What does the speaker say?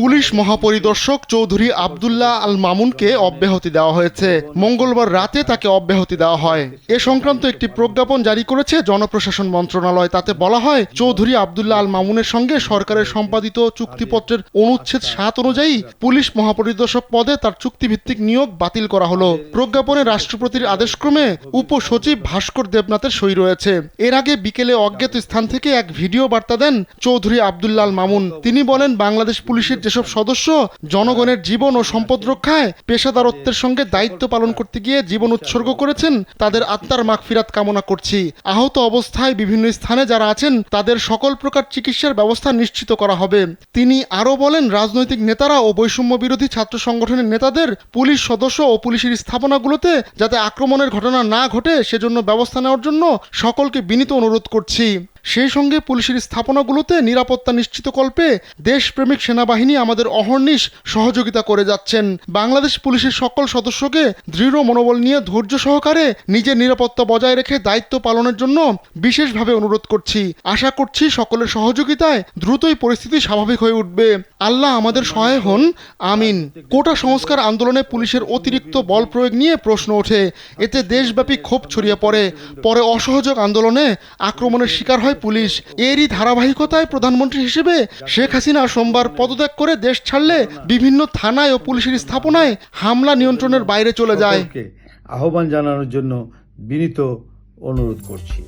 Police মহাপরিদর্শক চৌধুরী আবদুল্লাহ আল মামুনকে অব্যাহতি দেওয়া হয়েছে। মঙ্গলবার রাতে তাকে অব্যাহতি দেওয়া হয়। এ সংক্রান্ত একটি প্রজ্ঞাপন জারি করেছে জনপ্রশাসন মন্ত্রণালয়। তাতে বলা হয়, চৌধুরী আবদুল্লাহ আল মামুনের সঙ্গে সরকারের সম্পাদিত চুক্তিপত্রের অনুচ্ছেদ সাত অনুযায়ী পুলিশ মহাপরিদর্শক পদে তার চুক্তিভিত্তিক নিয়োগ বাতিল করা হলো। প্রজ্ঞাপনে রাষ্ট্রপতির আদেশক্রমে উপসচিব ভাস্কর দেবনাথের সই রয়েছে। এর আগে বিকেলে অজ্ঞাত স্থান থেকে এক ভিডিও বার্তা দেন চৌধুরী আবদুল্লাহ মামুন তিনি বলেন, বাংলাদেশ পুলিশের যেসব সদস্য জনগণের জীবন ও সম্পদ রক্ষায় পেশাদারত্বের সঙ্গে দায়িত্ব পালন করতে গিয়ে জীবন উৎসর্গ করেছেন, তাদের আত্মার মাগফিরাত কামনা করছি। আহত অবস্থায় বিভিন্ন স্থানে যারা আছেন, তাদের সকল প্রকার চিকিৎসার ব্যবস্থা নিশ্চিত করা হবে। তিনি আরও বলেন, রাজনৈতিক নেতারা ও বৈষম্য বিরোধী ছাত্র সংগঠনের নেতাদের পুলিশ সদস্য ও পুলিশের স্থাপনাগুলোতে যাতে আক্রমণের ঘটনা না ঘটে, সেজন্য ব্যবস্থা নেওয়ার জন্য সকলকে বিনীত অনুরোধ করছি। সেই সঙ্গে পুলিশের স্থাপনাগুলোতে নিরাপত্তা নিশ্চিতকল্পে দেশপ্রেমিক সেনাবাহিনী আমাদের অহর্নিশ সহযোগিতা করে যাচ্ছেন। বাংলাদেশ পুলিশের সকল সদস্যকে দৃঢ় মনোবল নিয়ে ধৈর্য সহকারে নিজের নিরাপত্তা বজায় রেখে দায়িত্ব পালনের জন্য বিশেষভাবে অনুরোধ করছি। আশা করছি সকলের সহযোগিতায় দ্রুতই পরিস্থিতি স্বাভাবিক হয়ে উঠবে। আল্লাহ আমাদের সহায় হন। আমিন। কোটা সংস্কার আন্দোলনে পুলিশের অতিরিক্ত বল প্রয়োগ নিয়ে প্রশ্ন ওঠে। এতে দেশব্যাপী ক্ষোভ ছড়িয়ে পড়ে। পরে অসহযোগ আন্দোলনে আক্রমণের শিকার হয় পুলিশ। এরই ধারাবাহিকতায় প্রধানমন্ত্রী হিসেবে শেখ হাসিনা সোমবার পদত্যাগ করে দেশ ছাড়লে বিভিন্ন থানায় ও পুলিশের স্থাপনায় হামলা নিয়ন্ত্রণের বাইরে চলে যায়। আহ্বান জানানোর জন্য বিনীত অনুরোধ করছি।